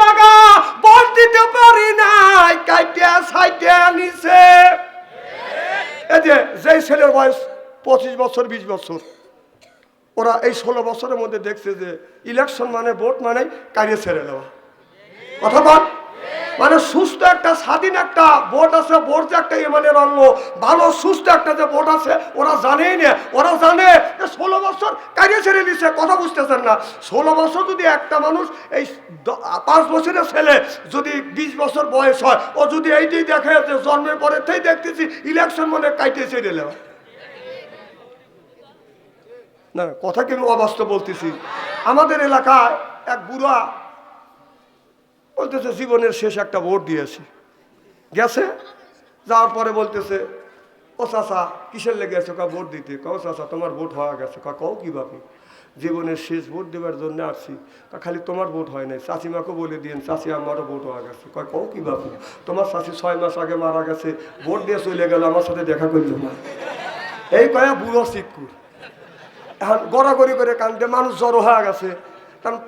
জায়গা, ভোট দিতে পারি নাই কাইটিয়া সাইটিয়া নিছে এই যে, যেই ছেলের বয়স পঁচিশ বছর, বিশ বছর, ওরা এই ষোলো বছরের মধ্যে দেখছে যে ইলেকশন মানে ভোট মানে কারিয়ে ছেড়ে দেওয়া। কথা বল। মানে সুস্থ একটা, স্বাধীন একটা ভোট আছে ভোট যে একটা ইমানের অঙ্গ। ভালো, সুস্থ একটা যে ভোট আছে, ওরা জানেই না। ওরা জানে যে ষোলো বছর কারিয়ে ছেড়ে দিচ্ছে কথা বুঝতেছেন না। ষোলো বছর যদি একটা মানুষ এই পাঁচ বছরের ছেলে যদি বিশ বছর বয়স হয়, ও যদি এইটাই দেখে যে জন্মের পরে থেকেই দেখতেছি ইলেকশন মানে কাইটে ছেড়ে দেওয়া না, কথা কি আমি অবাস্তব বলতেছি। আমাদের এলাকায় এক বুড়া বলতেছে, জীবনের শেষ একটা ভোট দিয়েছে। গেছে, যাওয়ার পরে বলতেছে, ও চাচা, কিসের লেগে আছে কা ভোট দিতে? কও চাচা, তোমার ভোট হওয়া গেছে। কা কও কীভাবে জীবনের শেষ ভোট দেওয়ার জন্য আসছি। তা খালি তোমার ভোট হয় নাই। চাচিমাকে বলে দিন চাচি আমারও ভোট হওয়া গেছে। কয়, কও কীভাবে তোমার চাচি ছয় মাস আগে মারা গেছে, ভোট দিয়ে চলে গেল, আমার সাথে দেখা করল না। এই কয়া বুড়ো শিক্ষুর এখন গড়াগড়ি করে কান্দে, মানুষ জড়ো হয়ে গেছে। কারণ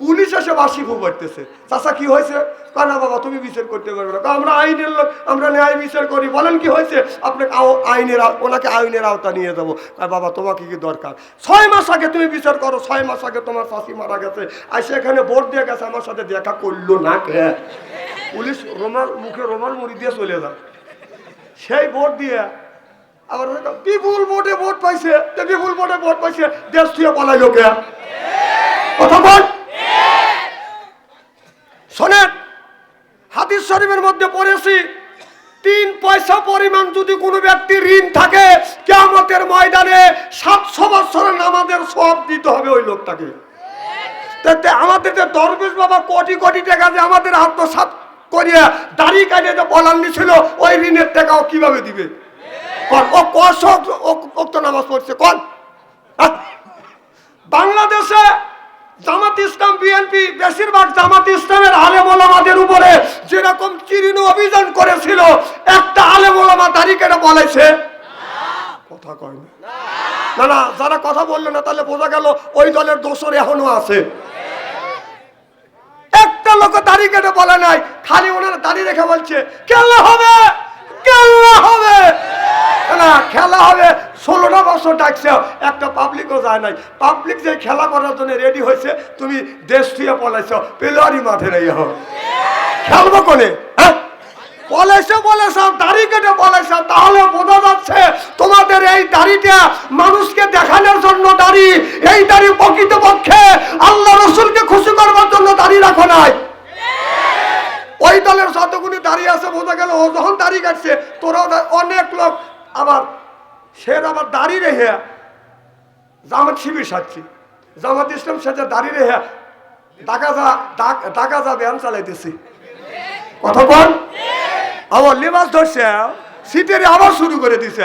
পুলিশ এসে বাসি খুব করতেছে। চাষা কি হয়েছে? কানা বাবা, তুমি বিচার করতে পারবে না। আমরা আইনের লোক, আমরা ন্যায় বিচার করি। বলেন, কি হয়েছে? আপনাকে আইনের ওনাকে আইনের আওতা নিয়ে যাব। বাবা, তোমাকে কি দরকার? ছয় মাস আগে তুমি বিচার করো, ছয় মাস আগে তোমার শাশি মারা গেছে। আর সেখানে ভোট দিয়ে গেছে, আমার সাথে দেখা করল না কে? পুলিশ রোমাল, মুখে রোমাল মুড়ি দিয়ে চলে যায় সেই ভোট দিয়ে আবার বিপুল ভোটে ভোট পাইছে। বিপুল ভোটে ভোট পাইছে, দেশ থেকে পালাই লোকে কথা বল। শোনেন, হাদিস শরীফের মধ্যে পড়েছি, তিন পয়সা পরিমাণ যদি কোনো ব্যক্তি ঋণ থাকে কেমতের ময়দানে সাতশো বছরের নামাজের সব দিতে হবে ওই লোকটাকে। আমাদের যে দরবেশ বাবা কোটি কোটি টাকা যে আমাদের আত্মসাত করিয়া দাড়ি কাটিয়ে যে বলান্নি ছিল ওই ঋণের টাকাও কীভাবে দিবে? ও কষ নামাজ পড়ছে কন হ্যাঁ? বাংলাদেশে জামাত ইসলাম বিএনপি বেশিরভাগ জামাত ইসলামের আলেম ওলামাদের উপরে যেরকম চিরিনু অভিযান করেছিল, একটা আলেম ওলামা দাড়ি কেটে বলেছে। কথা কয় না। না না, যারা কথা বলল না, তাহলে বোঝা গেল ওই দলের দোষর এখনও আছে। একটা লোক দাড়ি কেটে বলে নাই, খালি ওনারা দাড়ি রেখে বলছে খেলা হবে খেলা হবে। না, খেলা হবে। ষোলোটা বছর ডাকছে, একটা পাবলিকও যায় নাই। পাবলিক যে খেলা করার জন্য রেডি হয়েছে, তুমি দেশ থুয়ে পলাইছ। পেলোয়ারি মাঠে নেই হো খেলব কোনে? হ্যাঁ? বলেছে দাড়ি কেটে তাহলে বোঝা যাচ্ছে তোমাদের এই দাড়িটা মানুষকে দেখানোর জন্য দাড়ি। এই দাড়ি প্রকৃতপক্ষে আল্লাহ রসুলকে খুশি করবার জন্য দাড়ি রাখো নাই। ওই দলের দাঁড়িয়ে আছে, বোঝা গেল ও যখন দাড়ি কাটছে অনেক লোক আবার সে আবার দাড়ি রেহে জামাত শিবির সাজছি। জামাত ইসলাম সাজা দাঁড়িয়ে রেহে ডাকা যা ডাক- যা ব্যায়াম চালাইতেছি। কথা বল। আবার লেবাস ধরছে। শীতের আবার শুরু করে দিছে।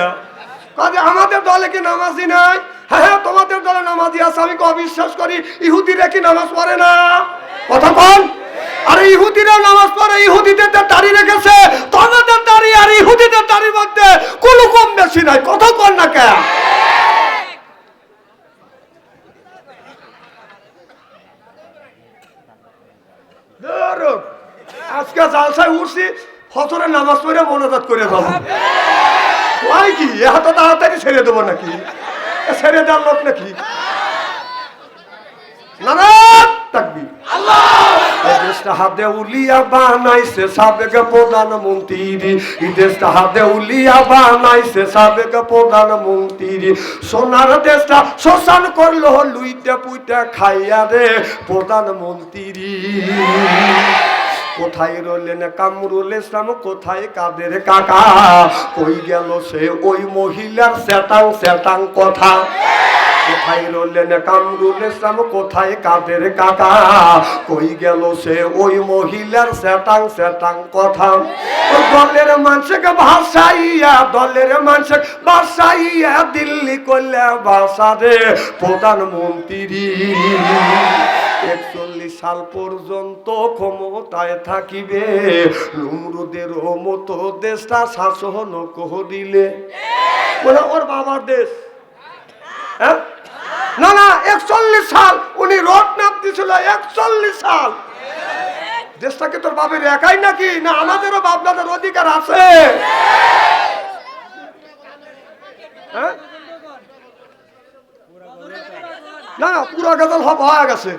কাজে আমাদের দলে কি নামাজি নাই? হ্যাঁ হ্যাঁ তোমাদের দলে নামাজি আছে, আমি অবিশ্বাস করি? ইহুদিরা কি নামাজ পড়ে না? কথা বল। আরে ইহুদিরা নামাজ পড়ে ইহুদিদের দাড়ি রেখেছে তোমাদের দাড়ি আর ইহুদিদের দাড়ির মধ্যে কোনো কম বেশি নাই। কথা কর না ধরো, আজকে জালসায় উঠছি হতরে নামাজ পড়ে মনোজাত করে যাব। হয় কি? এত তাড়াতাড়ি ছেড়ে দেবো নাকি? ছেড়ে দেওয়ার লোক নাকি? না না! দেশটা সোনার দেশটা শ্মশান করল, লুইটা পুইটা খাইয়া রে প্রধানমন্ত্রী। কোথায় রইলেন কামরুল ইসলাম, কোথায় কাদের কাকা? কই গেল সে ওই মহিলার সেটাং সেটাং কথা? কোথায় রইলেন কামরুল ইসলাম কোথায়? কাদের কাকা? কই গেল সে? ওই মহিলার সেটাং সেটাং কথা। দলের মানুষকে ভাসাইয়া দলের মানুষ ভাসাইয়া দিল্লি করলে ভাষা প্রধানমন্ত্রী, একচল্লিশ সাল পর্যন্ত ক্ষমতায় থাকিবে। নমরুদের মতো দেশটা শাসন করিলে। ওর বাবার দেশ। হ্যাঁ? না না, একচল্লিশ সাল। উনি রোড একচল্লিশ সাল। তোর বাপের একাই নাকি? না আমাদেরও বাপদাদের অধিকার আছে? হ্যাঁ? না না, পুরো গজল হয়ে গেছে।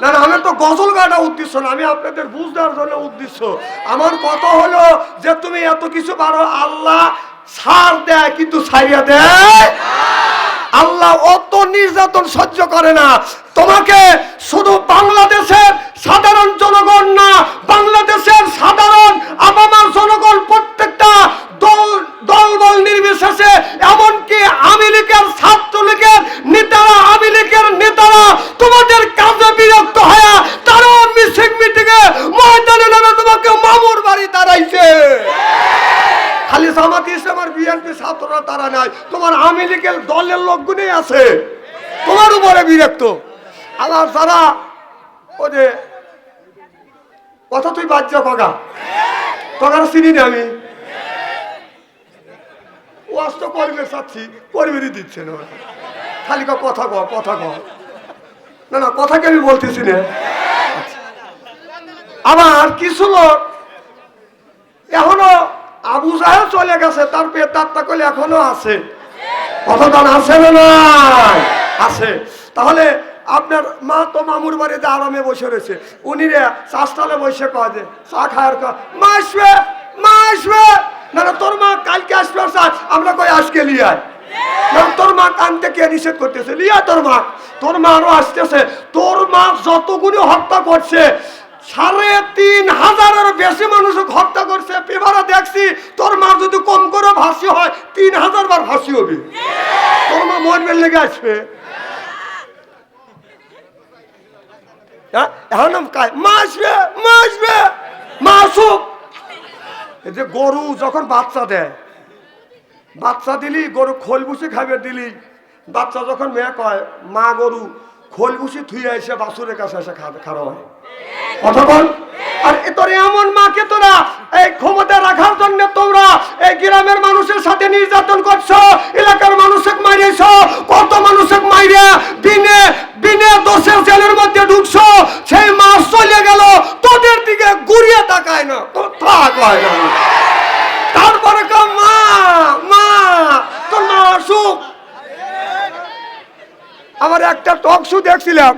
না না, আমার তো গজল গাটা উদ্দেশ্য না, আমি আপনাদের বুঝ দেওয়ার জন্য উদ্দেশ্য। আমার কথা হলো যে তুমি এত কিছু পারো, আল্লাহ সার দেয়, কিন্তু ছাড়িয়া দেয়। আল্লাহ নির্যাতন সহ্য করে না। তোমাকে শুধু বাংলাদেশের সাধারণ জনগণ না, বাংলাদেশের সাধারণ আবামার জনগণ প্রত্যেকটা দল, দলবল নির্বিশেষে, এমনকি আওয়ামী লীগের ছাত্রলীগের নেতারা, আওয়ামী লীগের নেতারা তোমাদের কাজে বিরক্ত হয়ে তারাও মিছিল, মিটিংয়ে ময়দানে নেমে তোমাকে মামুর বাড়ি দাঁড়াইছে। খালি জামাত ইসলাম আর বিএনপি ছাত্ররা তারা নাই। তোমার আওয়ামী লীগের দলের লোকগুলোই আছে। তোমার উপরে বিরক্ত। আবার যারা ও যে, কথা তুই বাজ্য কগা তখন চিনি না আমি? ওয়াজ তো করবে চাচ্ছি করবেরই দিচ্ছে না। খালি কথা ক কথা ক না না, কথাকে আমি বলতেছি না। আবার কিছু লোক এখনও আবু সাহেব চলে গেছে, তার পেতাত্তা করলে এখনও আছে। কথাটা আছে না আছে। তাহলে আপনার মা তো মামুর বাড়িতে আরামে বসে রয়েছে। উনি রে চাষটালে বসে কয় যে, চা খাওয়ার মা আসবে মা আসবে। না তোর মা কালকে আসবে আমরা কই আজকে লিয়ায় তোর মা কানতে কে নিষেধ করতেছে? লিয়া তোর মা। তোর মা আরও আসতেছে। তোর মা যতগুলি হত্যা করছে, সাড়ে তিন হাজারের বেশি মানুষ হত্যা করছে। পেপারে দেখছি, তোর মা যদি কম করে ভাসি হয়, তিন হাজার বার ভাসি হবে। তোর মা মরবেন লেগে আসবে। হ্যাঁ? এখন মা আসবে মা আসবে, মা আসুক। এই যে গরু যখন বাচ্চা দেয়, বাচ্চা দিলি, গরু খোল বুসি খাবে দিলি। বাচ্চা যখন মেয়ে কয়, মা গরু, খোল বুসি থুয়ে এসে বাসুরের কাছে এসে খাওয়া হয় কথা বল। আর তোর এমন মাকে তোরা এই ক্ষমতা রাখার জন্য তোমরা এই গ্রামের মানুষের সাথে নির্যাতন করছ, এলাকার মানুষকে মারিয়েছ কত মানুষকে মাইরে দিনে দিনে দোষের জেলের মধ্যে ঢুকছো, সেই মাস চলে গেল, তোদের দিকে ঘুরিয়ে তাকায় না, তো থাক হয় না। তারপরে মা মা, তোর মা অসুখ? আমার একটা টক শো দেখছিলাম,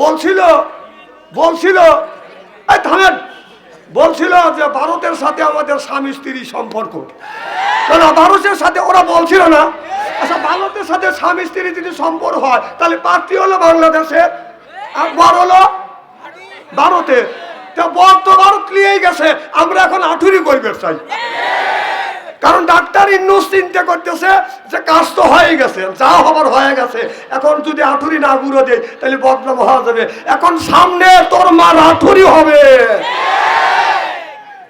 বলছিল বলছিল, এই থামেন। বলছিল যে ভারতের সাথে আমাদের স্বামী স্ত্রী সম্পর্ক। না না ভারতের সাথে ওরা বলছিল না? আচ্ছা ভারতের সাথে স্বামী স্ত্রী যদি সম্পর্ক হয়, তাহলে পার্টি হলো বাংলাদেশের আর বর হলো ভারতে। তা বর তো ভারত নিয়েই গেছে, আমরা এখন আঠুরি করবে চাই। কারণ ডাক্তার ইন্নুস চিন্তা করতেছে যে কাজ তো হয়ে গেছে, যা হবার হয়ে গেছে। এখন যদি আঠুরি না গুঁড়ো দেয়, তাহলে বদনাম হওয়া যাবে। এখন সামনে তোর মার আঠুরি হবে।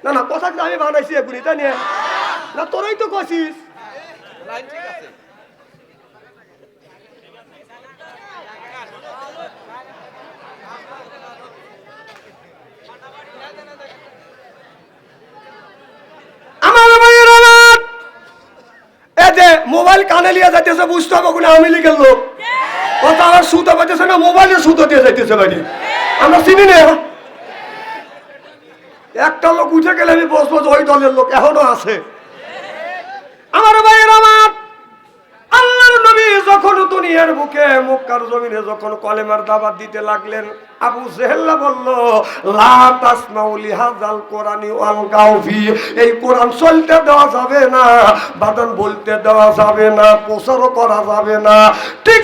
না না কথা আমি বানাইছি এগুলি তাই নিয়ে। না, তোরাই তো যে, মোবাইল কানে লিয়ে যাইতেছে, বুঝতে হবে কোনো আমি লিখের লোক। কথা আমার সুতো পাইতেছে না মোবাইলে সুতো দিয়ে যাইতেছে বাড়ি। আমরা চিনি না একটা লোক উঠে গেলে আমি বসবো যে ওই দলের লোক এখনও আছে। আমার ভাইয়ের আমার আল্লাহর নবী যখন দুনিয়ার বুকে মক্কার জমিনে যখন কলেমার দাবাত দিতে লাগলেন, আবু জেহেল্লা বলল, লা তাসমাউ লিহাযাল কোরআনি ওয়াল গাউফি এই কোরআন চলতে দেওয়া যাবে না বাদন বলতে দেওয়া যাবে না, প্রচারও করা যাবে না। ঠিক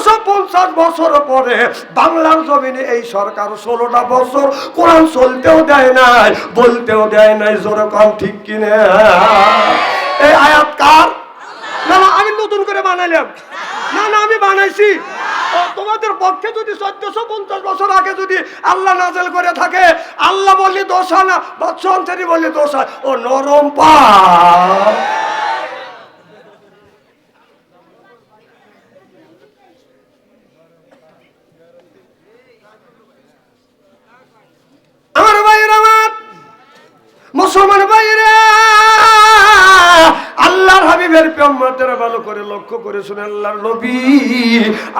চোদ্দশো পঞ্চাশ বছর পরে বাংলার জমিনে এই সরকার ষোলোটা বছর কোরআন চলতেও দেয় নাই, বলতেও দেয় নাই, জোরে ঠিক কিনে? এই আয়াত কার? না না, আমি নতুন করে বানাইলাম। না না, আমি বানাইছি। তোমাদের পক্ষে যদি চোদ্দশো পঞ্চাশ বছর আগে যদি আল্লাহ নাজেল করে থাকে, আল্লাহ বললে দোষ না বৎসন্তরী বললে দোষ হয়। ও, নরম পা মুসলমান লক্ষ্য করে শুনে আল্লাহর নবী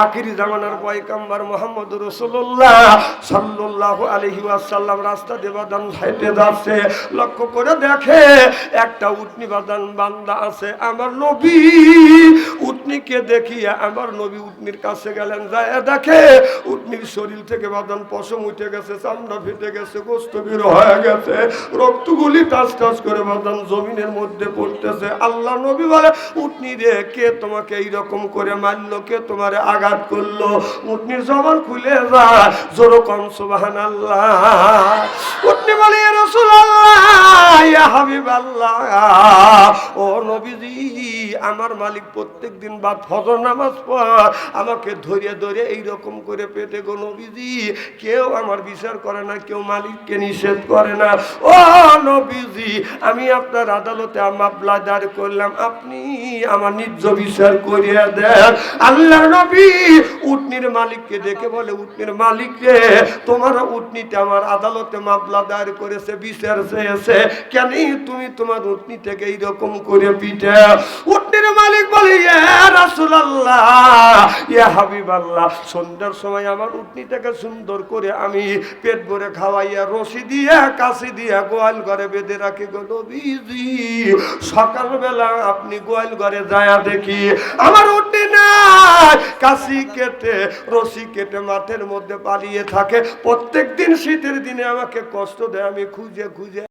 আখিরি জামানার পয়কাম্বার মোহাম্মদ রসুল্লাহ সাল্লাল্লাহু আলাইহি ওয়াসাল্লাম রাস্তা দিয়ে বাদান হাইটে যাচ্ছে। লক্ষ্য করে দেখে একটা উটনি বাদান বান্দা আছে, আমার নবী। উটনিকে দেখিয়ে আমার নবী উটনির কাছে গেলেন, যায় দেখে উটনির শরীর থেকে বাদান পশম উঠে গেছে, চামড়া ফেটে গেছে, গোস্ত বের হয়ে গেছে। রক্তগুলি টাচ টাচ করে বাদান জমিনের মধ্যে পড়তেছে। আল্লাহ নবী বলে, উটনি রে, কে তোমাকে এইরকম করে মারলো, কে তোমারে আঘাত করল? উটনির জবান খুলে যায় জোর কম সুবাহান আল্লাহ উটনি বলে "ইয়া রাসূলুল্লাহ, ইয়া হাবিবাল্লাহ, ও নবীজি, আমার মালিক প্রত্যেক দিন বা ফজর নামাজ পড়, আমাকে ধরিয়ে ধরে এইরকম করে পেটে গো নবীজি, কেউ আমার বিচার করে না, কেউ মালিককে নিষেধ করে না। ও নবীজি, আমি আপনার আদালতে মামলা দাঁড় করলাম, আপনি আমার নিজ বিচার করিয়া দেন। আল্লাহ নবী উটনির মালিককে দেখে বলে, উটনির মালিককে, তোমার উটনিতে আমার আদালতে মামলা দায়ের করেছে, বিচার চেয়েছে। কেন তুমি তোমার উটনি থেকে এইরকম করে পিঠে উটনির মালিক বলে, ইয়া রাসূলুল্লাহ, ইয়া হাবিবাল্লাহ, সন্ধ্যার সময় আমার সুন্দর করে আমি পেট ভরে খাওয়াইয়া, রশি দিয়ে, কাশি দিয়ে গোয়াল ঘরে বেঁধে রাখি গো নবীজি। সকালবেলা আপনি গোয়াল ঘরে যায়া দেখি আমার ওটে নাই। কাশি কেটে, রশি কেটে মাঠের মধ্যে পালিয়ে থাকে। প্রত্যেক দিন শীতের দিনে আমাকে কষ্ট দেয়, আমি খুঁজে খুঁজে